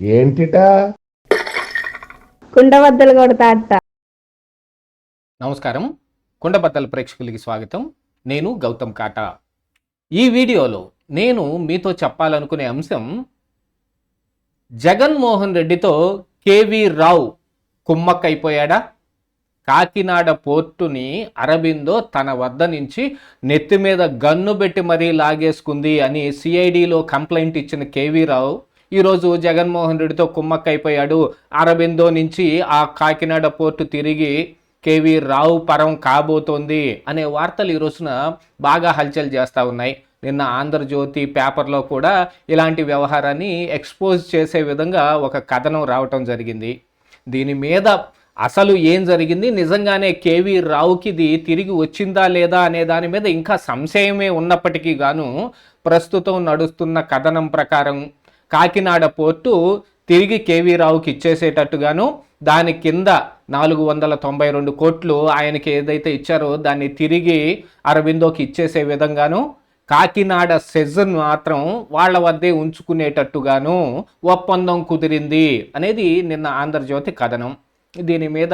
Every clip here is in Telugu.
ఏంటిటా? కుండబద్దలు కొడతా నమస్కారం. కుండబద్దల ప్రేక్షకులకి స్వాగతం. నేను గౌతమ్ కాటా. ఈ వీడియోలో నేను మీతో చెప్పాలనుకునే అంశం జగన్మోహన్ రెడ్డితో కేవీ రావు కుమ్మక్కైపోయాడా? కాకినాడ పోర్టుని అరబిందో తన వద్ద నుంచి నెత్తి మీద గన్ను పెట్టి మరీ లాగేసుకుంది అని సిఐడిలో కంప్లైంట్ ఇచ్చిన కేవీ రావు. ఈరోజు జగన్మోహన్ రెడ్డితో కుమ్మక్కైపోయాడు. అరబిందో నుంచి ఆ కాకినాడ పోర్టు తిరిగి కేవీ రావు పరం కాబోతోంది అనే వార్తలు ఈ రోజున బాగా హల్చల్ చేస్తూ ఉన్నాయి. నిన్న ఆంధ్రజ్యోతి పేపర్లో కూడా ఇలాంటి వ్యవహారాన్ని ఎక్స్పోజ్ చేసే విధంగా ఒక కథనం రావటం జరిగింది. దీని మీద అసలు ఏం జరిగింది? నిజంగానే కేవీ రావుకి ఇది తిరిగి వచ్చిందా లేదా అనే దాని మీద ఇంకా సంశయమే ఉన్నప్పటికీ గాను ప్రస్తుతం నడుస్తున్న కథనం ప్రకారం కాకినాడ పోర్టు తిరిగి కేవీ రావుకి ఇచ్చేసేటట్టుగాను దాని కింద నాలుగు వందల తొంభై రెండు కోట్లు ఆయనకి ఏదైతే ఇచ్చారో దాన్ని తిరిగి అరవిందోకి ఇచ్చేసే విధంగాను కాకినాడ సెజన్ మాత్రం వాళ్ళ వద్దే ఉంచుకునేటట్టుగాను ఒప్పందం కుదిరింది అనేది నిన్న ఆంధ్రజ్యోతి కథనం. దీని మీద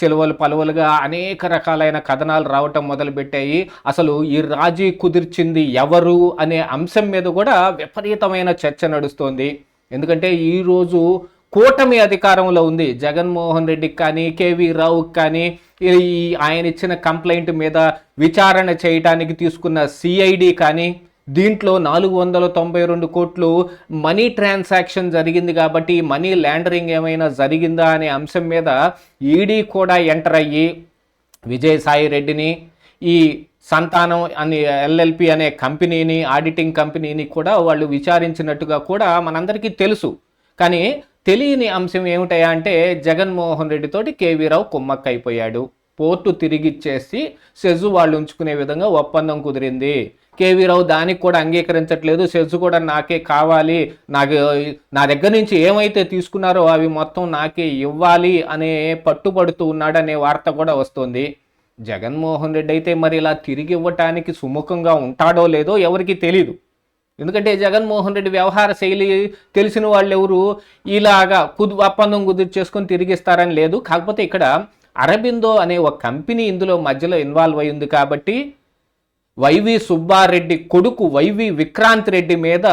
చెలువలు పలువలుగా అనేక రకాలైన కథనాలు రావటం మొదలుపెట్టాయి. అసలు ఈ రాజీ కుదిర్చింది ఎవరు అనే అంశం మీద కూడా విపరీతమైన చర్చ నడుస్తోంది. ఎందుకంటే ఈరోజు కూటమి అధికారంలో ఉంది. జగన్మోహన్ రెడ్డికి కానీ కేవీ రావుకి కానీ ఈ ఆయన ఇచ్చిన కంప్లైంట్ మీద విచారణ చేయడానికి తీసుకున్న సిఐడి కానీ దీంట్లో నాలుగు వందల తొంభై రెండు కోట్లు మనీ ట్రాన్సాక్షన్ జరిగింది కాబట్టి మనీ ల్యాండరింగ్ ఏమైనా జరిగిందా అనే అంశం మీద ఈడీ కూడా ఎంటర్ అయ్యి విజయసాయి రెడ్డిని ఈ సంతానం అని ఎల్ఎల్పి అనే కంపెనీని ఆడిటింగ్ కంపెనీని కూడా వాళ్ళు విచారించినట్టుగా కూడా మనందరికీ తెలుసు. కానీ తెలియని అంశం ఏమిటయా అంటే జగన్మోహన్ రెడ్డితోటి కేవీ రావు కుమ్మక్కైపోయాడు. పోర్టు తిరిగిచ్చేసి సెజు వాళ్ళు ఉంచుకునే విధంగా ఒప్పందం కుదిరింది. కేవీ రావు దానికి కూడా అంగీకరించట్లేదు. సెజు కూడా నాకే కావాలి. నాకు నా దగ్గర నుంచి ఏమైతే తీసుకున్నారో అవి మొత్తం నాకే ఇవ్వాలి అనే పట్టుబడుతూ ఉన్నాడనే వార్త కూడా వస్తుంది. జగన్మోహన్ రెడ్డి అయితే మరి ఇలా తిరిగి ఇవ్వటానికి సుముఖంగా ఉంటాడో లేదో ఎవరికి తెలియదు ఎందుకంటే జగన్మోహన్ రెడ్డి వ్యవహార శైలి తెలిసిన వాళ్ళు ఎవరు ఇలాగా కుదు ఒప్పందం కుదిరి చేసుకొని తిరిగిస్తారని లేదు. కాకపోతే ఇక్కడ అరబిందో అనే ఒక కంపెనీ ఇందులో మధ్యలో ఇన్వాల్వ్ అయి ఉంది కాబట్టి వైవి సుబ్బారెడ్డి కొడుకు వైవి విక్రాంత్ రెడ్డి మీద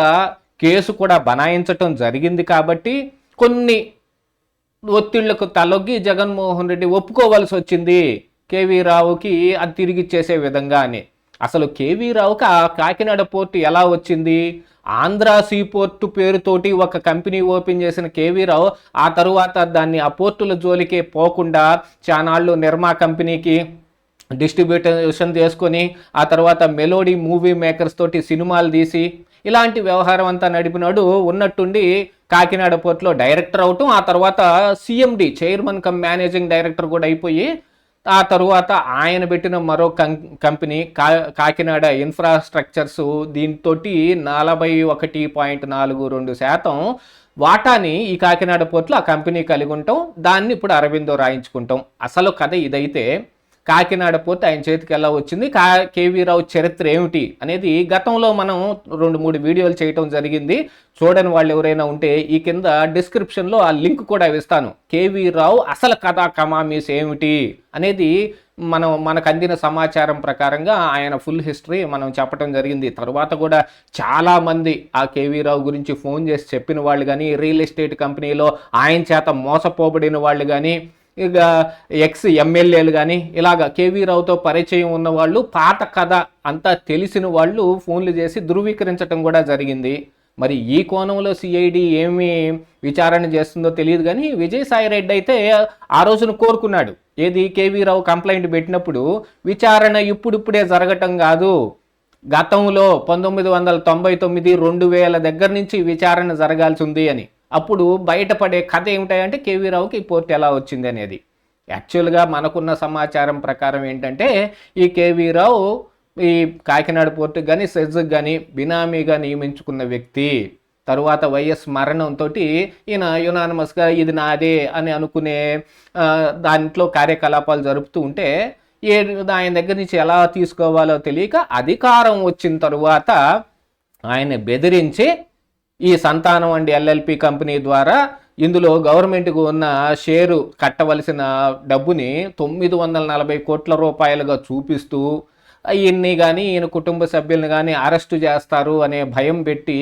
కేసు కూడా బనాయించటం జరిగింది కాబట్టి కొన్ని ఒత్తిళ్ళకు తలొగ్గి జగన్మోహన్ రెడ్డి ఒప్పుకోవాల్సి వచ్చింది. కేవీ రావుకి అది తిరిగి చేసే విధంగా అని. అసలు కేవీ రావుకి ఆ కాకినాడ పోర్టు ఎలా వచ్చింది? ఆంధ్ర సీ పోర్టు పేరుతోటి ఒక కంపెనీ ఓపెన్ చేసిన కేవీ రావు ఆ తరువాత దాన్ని ఆ పోర్టుల జోలికే పోకుండా చానాళ్ళు నిర్మా కంపెనీకి డిస్ట్రిబ్యూషన్ చేసుకొని ఆ తర్వాత మెలోడీ మూవీ మేకర్స్ తోటి సినిమాలు తీసి ఇలాంటి వ్యవహారం అంతా నడిపినాడు. ఉన్నట్టుండి కాకినాడ పోర్టులో డైరెక్టర్ అవటం ఆ తర్వాత CMD chairman cum managing director కూడా అయిపోయి ఆ తరువాత ఆయన పెట్టిన మరో కం కంపెనీ కా కాకినాడ ఇన్ఫ్రాస్ట్రక్చర్స్ దీంతో నలభై ఒకటి పాయింట్ నాలుగు రెండు శాతం వాటాని ఈ కాకినాడ పోర్టులో ఆ కంపెనీ కలిగి ఉంటాం. దాన్ని ఇప్పుడు అరవిందో రాయించుకుంటాం. అసలు కథ ఇదైతే కాకినాడ పోతే ఆయన చేతికి ఎలా వచ్చింది? కా కేవీ రావు చరిత్ర ఏమిటి? అనేది గతంలో మనం రెండు మూడు వీడియోలు చేయటం జరిగింది. చూడని వాళ్ళు ఎవరైనా ఉంటే ఈ కింద డిస్క్రిప్షన్లో ఆ లింక్ కూడా ఇస్తాను కేవీ రావు అసలు కథా కమామీస్ ఏమిటి? అనేది మనం మనకు అందిన సమాచారం ప్రకారంగా ఆయన ఫుల్ హిస్టరీ మనం చెప్పడం జరిగింది. తర్వాత కూడా చాలామంది ఆ కేవీ రావు గురించి ఫోన్ చేసి చెప్పిన వాళ్ళు కానీ రియల్ ఎస్టేట్ కంపెనీలో ఆయన చేత మోసపోబడిన వాళ్ళు కానీ ఇక ఎక్స్ ఎమ్మెల్యేలు కానీ ఇలాగ కేవీ రావుతో పరిచయం ఉన్న వాళ్ళు పాత కథ అంతా తెలిసిన వాళ్ళు ఫోన్లు చేసి ధృవీకరించడం కూడా జరిగింది. మరి ఈ కోణంలో సిఐడి ఏమి విచారణ చేస్తుందో తెలియదు కానీ విజయసాయి రెడ్డి అయితే ఆ రోజున కోరుకున్నాడు. ఏది కేవీ రావు కంప్లైంట్ పెట్టినప్పుడు విచారణ ఇప్పుడిప్పుడే జరగటం కాదు. గతంలో పంతొమ్మిది వందల తొంభై తొమ్మిది రెండు వేల దగ్గర నుంచి విచారణ జరగాల్సి ఉంది అని. అప్పుడు బయటపడే కథ ఏమిటాయంటే కేవీ రావుకి ఈ పోర్ట్ ఎలా వచ్చింది అనేది. యాక్చువల్గా మనకున్న సమాచారం ప్రకారం ఏంటంటే ఈ కేవీ రావు ఈ కాకినాడ పోర్టుకు కానీ సెజ్కి కానీ బినామీగా నియమించుకున్న వ్యక్తి. తరువాత వైఎస్ మరణంతో ఈయన యునానమస్గా ఇది నాదే అని అనుకునే దాంట్లో కార్యకలాపాలు జరుపుతూ ఉంటే ఏ ఆయన దగ్గర నుంచి ఎలా తీసుకోవాలో తెలియక అధికారం వచ్చిన తరువాత ఆయన బెదిరించి ఈ సంతానం అండి ఎల్ఎల్పి కంపెనీ ద్వారా ఇందులో గవర్నమెంట్కు ఉన్న షేరు కట్టవలసిన డబ్బుని తొమ్మిది వందల నలభై కోట్ల రూపాయలుగా చూపిస్తూ ఈయన్ని కానీ ఈయన కుటుంబ సభ్యులను కానీ అరెస్టు చేస్తారు అనే భయం పెట్టి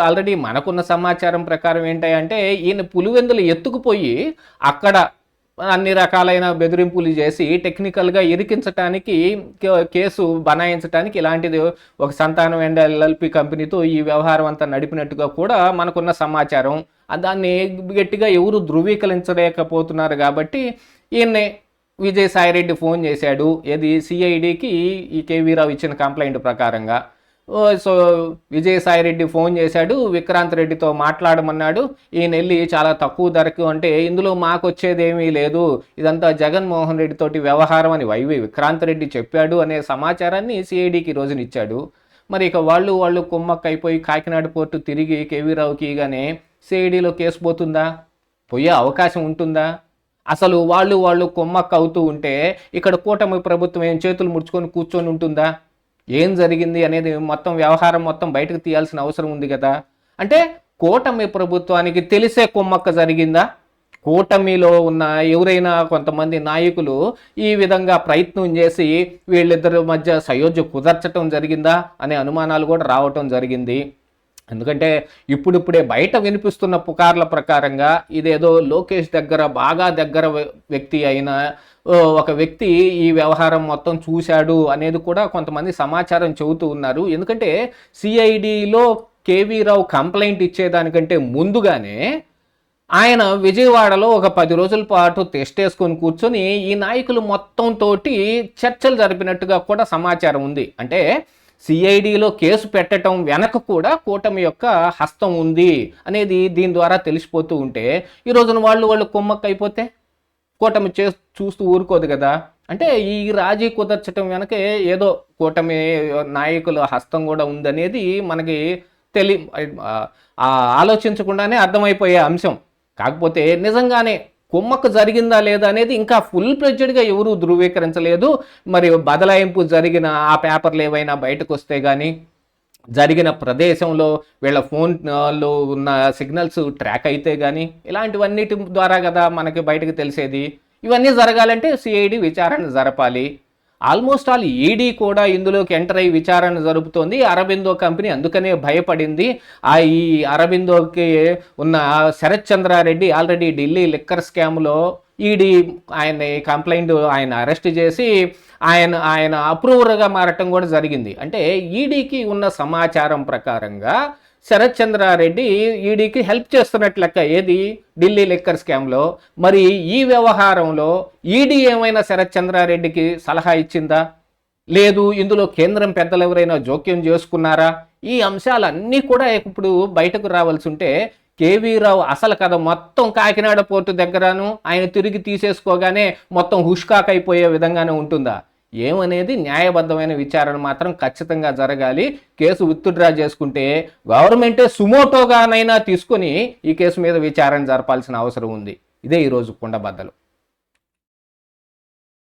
ఆల్రెడీ మనకున్న సమాచారం ప్రకారం ఏంటంటే ఈయన పులివెందులు ఎత్తుకుపోయి అక్కడ అన్ని రకాలైన బెదిరింపులు చేసి టెక్నికల్గా ఇరికించడానికి కేసు బనాయించడానికి ఇలాంటిది ఒక సంతానం అండ్ ఎల్ఎల్పి కంపెనీతో ఈ వ్యవహారం అంతా నడిపినట్టుగా కూడా మనకున్న సమాచారం. దాన్ని గట్టిగా ఎవరు ధృవీకరించలేకపోతున్నారు కాబట్టి ఈయన్ని విజయసాయిరెడ్డి ఫోన్ చేశాడు. ఏది సిఐడికి ఈ కేవీరావు ఇచ్చిన కంప్లైంట్ ప్రకారంగా. సో విజయసాయిరెడ్డి ఫోన్ చేశాడు విక్రాంత్ రెడ్డితో మాట్లాడమన్నాడు. ఈయన వెళ్ళి చాలా తక్కువ ధరకు అంటే ఇందులో మాకు వచ్చేదేమీ లేదు. ఇదంతా జగన్మోహన్ రెడ్డితోటి వ్యవహారం అని వైవి విక్రాంత్ రెడ్డి చెప్పాడు అనే సమాచారాన్ని సిఐడికి రోజునిచ్చాడు. మరి ఇక వాళ్ళు వాళ్ళు కుమ్మక్కైపోయి కాకినాడ పోర్టు తిరిగి కేవీరావుకి ఇగానే సిఐడిలో కేసు పోతుందా? పోయే అవకాశం ఉంటుందా? అసలు వాళ్ళు వాళ్ళు కొమ్మక్క అవుతూ ఉంటే ఇక్కడ కూటమి ప్రభుత్వం ఏం చేతులు ముడుచుకొని కూర్చొని ఉంటుందా? ఏం జరిగింది అనేది మొత్తం వ్యవహారం మొత్తం బయటకు తీయాల్సిన అవసరం ఉంది కదా. అంటే కూటమి ప్రభుత్వానికి తెలిసే కుమ్మక్క జరిగిందా? కూటమిలో ఉన్న ఎవరైనా కొంతమంది నాయకులు ఈ విధంగా ప్రయత్నం చేసి వీళ్ళిద్దరి మధ్య సయోధ్య కుదర్చటం జరిగిందా అనే అనుమానాలు కూడా రావటం జరిగింది. ఎందుకంటే ఇప్పుడిప్పుడే బయట వినిపిస్తున్న పుకార్ల ప్రకారంగా ఇదేదో లోకేష్ దగ్గర బాగా దగ్గర వ్యక్తి అయిన ఒక వ్యక్తి ఈ వ్యవహారం మొత్తం చూశాడు అనేది కూడా కొంతమంది సమాచారం చెబుతూ ఉన్నారు. ఎందుకంటే సిఐడిలో కేవీ రావు కంప్లైంట్ ఇచ్చేదానికంటే ముందుగానే ఆయన విజయవాడలో ఒక పది రోజుల పాటు టెస్ట్ వేసుకొని కూర్చొని ఈ నాయకులు మొత్తం తోటి చర్చలు జరిపినట్టుగా కూడా సమాచారం ఉంది. అంటే సిఐడిలో కేసు పెట్టడం వెనక కూడా కూటమి యొక్క హస్తం ఉంది అనేది దీని ద్వారా తెలిసిపోతూ ఉంటే ఈ రోజున వాళ్ళు వాళ్ళు కుమ్మక్క అయిపోతే కూటమి చే చూస్తూ ఊరుకోదు కదా. అంటే ఈ రాజీ కుదర్చడం వెనకే ఏదో కూటమి నాయకుల హస్తం కూడా ఉందనేది మనకి తెలి ఆలోచించకుండానే అర్థమైపోయే అంశం. కాకపోతే నిజంగానే కుమ్మక్కు జరిగిందా లేదా అనేది ఇంకా ఫుల్గా ఎవరూ ధృవీకరించలేదు. మరి బదలాయింపు జరిగిన ఆ పేపర్లు ఏవైనా బయటకు వస్తే కానీ జరిగిన ప్రదేశంలో వీళ్ళ ఫోన్లో ఉన్న సిగ్నల్స్ ట్రాక్ అయితే కానీ ఇలాంటివన్నిటి ద్వారా కదా మనకి బయటకు తెలిసేది. ఇవన్నీ జరగాలంటే సిఐడి విచారణ జరపాలి. ఆల్మోస్ట్ ఆల్ ఈడీ కూడా ఇందులోకి ఎంటర్ అయ్యి విచారణ జరుపుతోంది. అరబిందో కంపెనీ అందుకనే భయపడింది. ఆ ఈ అరబిందోకి ఉన్న శరత్ చంద్రారెడ్డి ఆల్రెడీ ఢిల్లీ లిక్కర్ స్కామ్లో ఈడీ ఆయన కంప్లైంట్ ఆయన అరెస్ట్ చేసి ఆయన ఆయన అప్రూవర్గా మారటం కూడా జరిగింది. అంటే ఈడీకి ఉన్న సమాచారం ప్రకారంగా శరత్ చంద్రారెడ్డి ఈడీకి హెల్ప్ చేస్తున్నట్లు లెక్క. ఏది? ఢిల్లీ లిక్కర్ స్కామ్లో. మరి ఈ వ్యవహారంలో ఈడీ ఏమైనా శరత్ చంద్రారెడ్డికి సలహా ఇచ్చిందా? లేదు ఇందులో కేంద్రం పెద్దలు ఎవరైనా జోక్యం చేసుకున్నారా? ఈ అంశాలన్నీ కూడా ఇప్పుడు బయటకు రావాల్సి ఉంటే కేవీ రావు అసలు కథ మొత్తం కాకినాడ పోర్టు దగ్గరను ఆయన తిరిగి తీసేసుకోగానే మొత్తం హుష్కాక్ అయిపోయే విధంగానే ఉంటుందా? ఏమనేది న్యాయబద్ధమైన విచారణ మాత్రం ఖచ్చితంగా జరగాలి. కేసు విత్డ్రా చేసుకుంటే గవర్నమెంటే సుమోటోగానైనా తీసుకొని ఈ కేసు మీద విచారణ జరపాల్సిన అవసరం ఉంది. ఇదే ఈరోజు కుండబద్దలు.